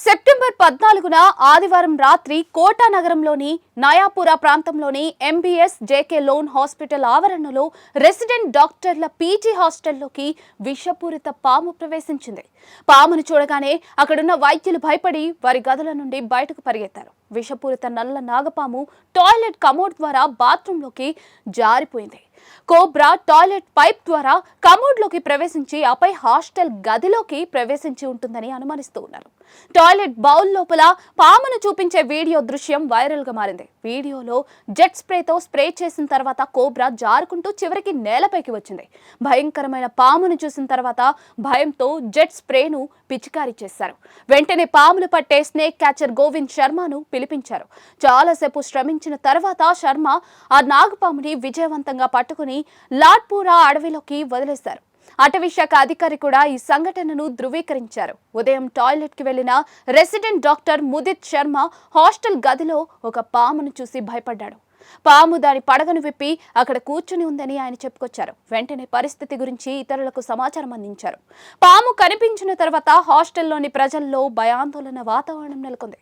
September పద్నాలుగున ఆదివారం రాత్రి కోటా నగరంలోని నయాపురా ప్రాంతంలోని ఎంబీఎస్ జేకే లోన్ హాస్పిటల్ ఆవరణలో రెసిడెంట్ డాక్టర్ల పీజీ హాస్టల్లోకి విషపూరిత పాము ప్రవేశించింది. పామును చూడగానే అక్కడున్న వైద్యులు భయపడి వారి గదుల నుండి బయటకు పరిగెత్తారు. విషపూరిత నల్ల నాగపాము టాయిలెట్ కమోడ్ ద్వారా బాత్రూంలోకి జారిపోయింది. కోబ్రా టాయిలెట్ పైప్ ద్వారా కమోడ్లోకి ప్రవేశించి ఆపై హాస్టల్ గదిలోకి ప్రవేశించి ఉంటుందని అనుమానిస్తూ ఉన్నారు. టాయిలెట్ బౌల్ లోపల పామును చూపించే వీడియో దృశ్యం వైరల్గా మారింది. వీడియోలో జెట్ స్ప్రేతో స్ప్రే చేసిన తర్వాత కోబ్రా జారుకుంటూ చివరికి నేలపైకి వచ్చింది. భయంకరమైన పామును చూసిన తర్వాత భయంతో జెట్ స్ప్రేను పిచికారీ చేశారు. వెంటనే పాములు పట్టే స్నేక్ క్యాచర్ గోవింద్ శర్మను పిలిపించారు. చాలాసేపు శ్రమించిన తర్వాత శర్మ ఆ నాగపాముని విజయవంతంగా పట్టుకుని లాట్పూరా అడవిలోకి వదిలేశారు. అటవీ శాఖ అధికారి కూడా ఈ సంఘటనను ధృవీకరించారు. ఉదయం టాయిలెట్కి వెళ్ళిన resident doctor Mudit Sharma hostel గదిలో ఒక పామును చూసి భయపడ్డాడు. పాము దాని పడగను విప్పి అక్కడ కూర్చుని ఉందని ఆయన చెప్పుకొచ్చారు. వెంటనే పరిస్థితి గురించి ఇతరులకు సమాచారం అందించారు. పాము కనిపించిన తర్వాత హాస్టల్లోని ప్రజల్లో భయాందోళన వాతావరణం నెలకొంది.